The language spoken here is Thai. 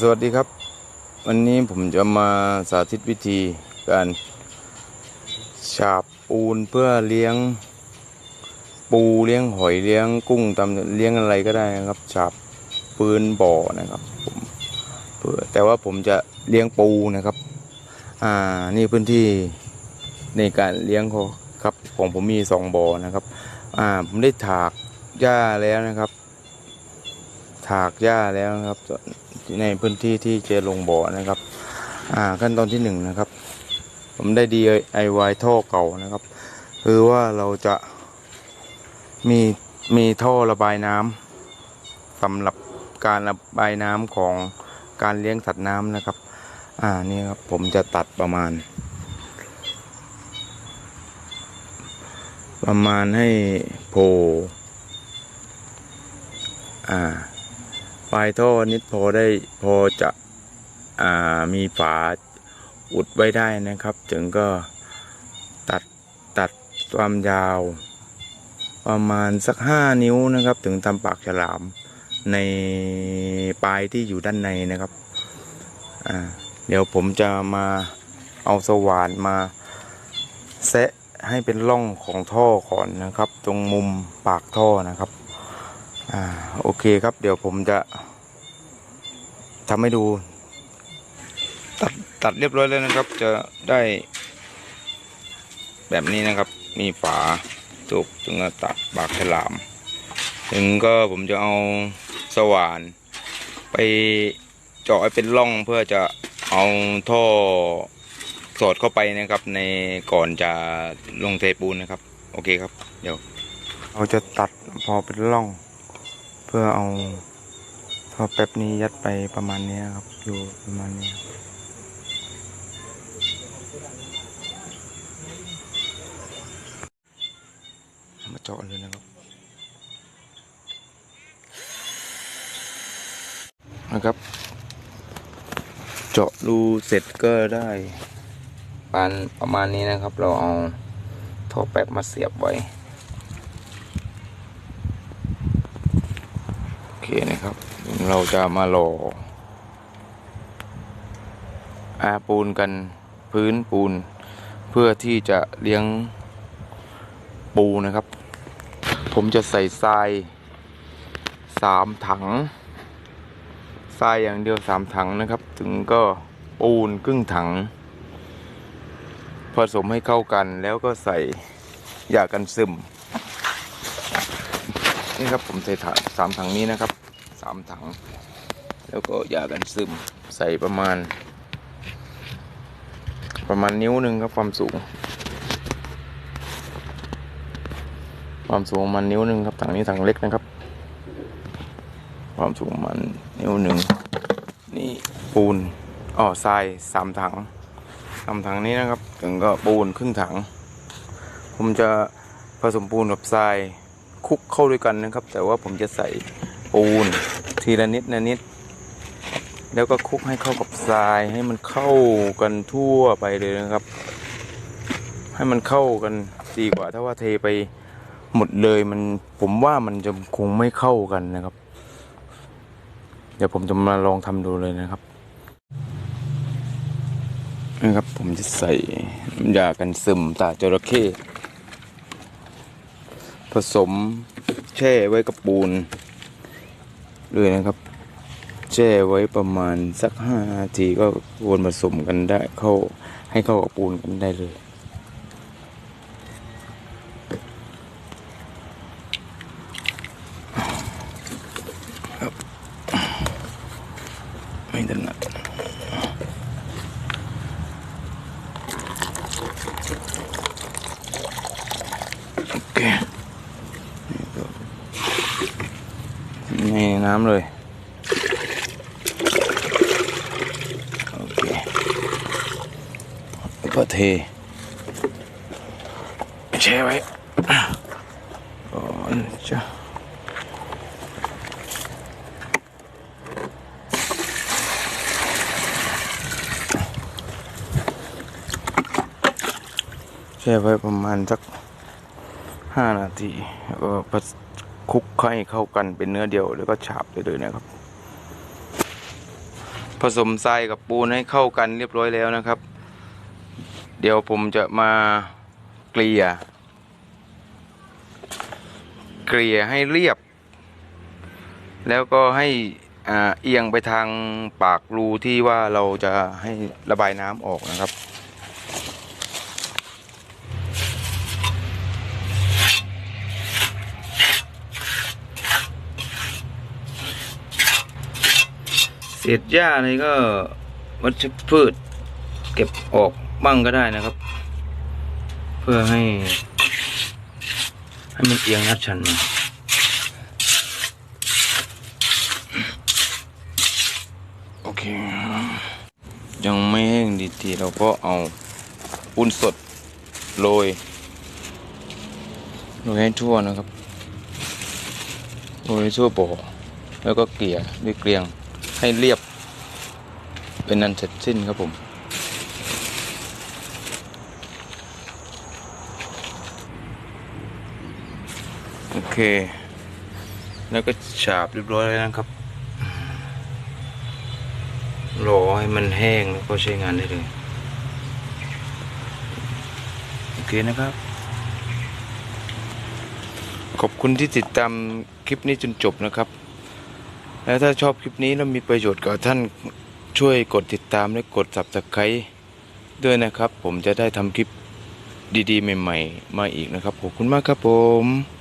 สวัสดีครับ วันนี้ผมจะมาสาธิตวิธีการฉาบปูนเพื่อเลี้ยง ปูเลี้ยงหอยเลี้ยงกุ้งตามเลี้ยงอะไรก็ได้นะครับฉาบปืนบ่อนะครับผมเพื่อแต่ว่าผมจะเลี้ยงปูนะครับ อ่านี่พื้นที่ในการเลี้ยงเขาครับของผมมีสองบ่อนะครับ อ่าผมได้ถากหญ้าแล้วนะครับ ถากหญ้าแล้วนะครับ ในพื้นที่ที่จะลงบ่อนะครับ อ่าขั้นตอนที่หนึ่งนะครับ ผมได้ DIY ท่อเก่านะครับ คือว่าเราจะมีมีท่อระบายน้ำสำหรับการระบายน้ำของการเลี้ยงสัตว์น้ำนะครับ อ่านี่ครับผมจะตัดประมาณ ประมาณให้โผล่อ่า ลายท่อนิดพอได้พอจะอ่ามีฝาอุดไว้ได้นะครับ ถึงก็ตัดตัดความยาว ประมาณสักห้านิ้วนะครับ ถึงทำปากฉลามในปลายที่อยู่ด้านในนะครับอ่าเดี๋ยวผมจะมาเอาสว่านมาแซะให้เป็นร่องของท่อก่อนนะครับ ตรงมุมปากท่อนะครับ อ่าโอเคครับ เดี๋ยวผมจะทำให้ดู ตัดตัดเรียบร้อยแล้วนะครับ จะได้แบบนี้นะครับ มีฝาจุกถึงจะตัดปากฉลาม ถึงก็ผมจะเอาสว่าน ไปเจาะเป็นร่องเพื่อจะเอาท่อสอดเข้าไปนะครับ ในก่อนจะลงเทปูนนะครับ โอเคครับ เดี๋ยวเราจะตัดพอเป็นร่อง เพื่อเอาท่อแป๊บนี้ยัดไปประมาณนี้ครับ อยู่ประมาณนี้มาเจาะเลยนะครับนะครับ เจาะรูเสร็จก็ได้ปานประมาณนี้นะครับ เราเอาท่อแป๊บมาเสียบไว้ โอ เคนะครับ เราจะมาหล่ออาปูนกันพื้นปูน เพื่อที่จะเลี้ยงปูนะครับ ผมจะใส่ทรายสามถังทรายอย่างเดียวสามถังนะครับ ถึงก็ปูนครึ่งถัง ผสมให้เข้ากันแล้วก็ใส่ยากันซึม นี่ครับผมใส่ถังสามถังนี้นะครับสามถัง แล้วก็ยากันซึมใส่ประมาณ ประมาณนิ้วหนึ่งครับความสูง ความสูงประมาณนิ้วหนึ่งครับถังนี้ถังเล็กนะครับ ความสูงประมาณนิ้วหนึ่งนี่ปูนอ๋อทรายสามถังสามถังนี้นะครับ ถึงก็ปูนครึ่งถัง ผมจะผสมปูนกับทราย คลุกเข้าด้วยกันนะครับ แต่ว่าผมจะใส่ปูนทีละนิดละนิด แล้วก็คลุกให้เข้ากับทรายให้มันเข้ากันทั่วไปเลยนะครับ ให้มันเข้ากันดีกว่า ถ้าว่าเทไปหมดเลยมันผมว่ามันจะคงไม่เข้ากันนะครับ เดี๋ยวผมจะมาลองทำดูเลยนะครับนะครับผมจะใส่ยากันซึมตาจระเข้ ผสมแช่ไว้กับปูนเลยนะครับ แช่ไว้ประมาณสักห้านาทีก็วนผสมกันได้เข้าให้เข้ากับปูนกันได้เลยไม่ถนัดโอเค นี่น้ำเลย โอเคแล้วก็เทแช่ไว้ก่อนจะแช่ไว้ประมาณสักห้านาทีแล้วก็ผส คลุกให้เข้ากันเป็นเนื้อเดียวแล้วก็ฉาบไปเลยนะครับ ผสมทรายกับปูนให้เข้ากันเรียบร้อยแล้วนะครับ เดี๋ยวผมจะมาเกลี่ย เกลี่ยให้เรียบ แล้วก็ให้อ่าเอียงไปทางปากรูที่ว่าเราจะให้ระบายน้ำออกนะครับ ษหญ้านี่ก็วัชพืชเก็บออกบ้างก็ได้นะครับ เพื่อให้ ให้มันเอียงนัดชันมาโอเค ยังไม่แห้งดีทีเราก็เอาปูนสดโรยโรยให้ทั่วนะครับโรยให้ทั่วโบกแล้วก็เกลี่ยด้วยเกลียง ให้เรียบ เป็นนันเสร็จสิ้นครับผมโอเค แล้วก็ฉาบเรียบร้อยแล้วนะครับรอให้มันแห้งแล้วก็ใช้งานได้เลย โอเคนะครับ ขอบคุณที่ติดตามคลิปนี้จนจบนะครับ และถ้าชอบคลิปนี้แล้วมีประโยชน์กับท่านช่วยกดติดตามและกด subscribe ด้วยนะครับ ผมจะได้ทำคลิปดีๆ ใหม่ ๆ มาอีกนะครับขอบคุณมากครับผม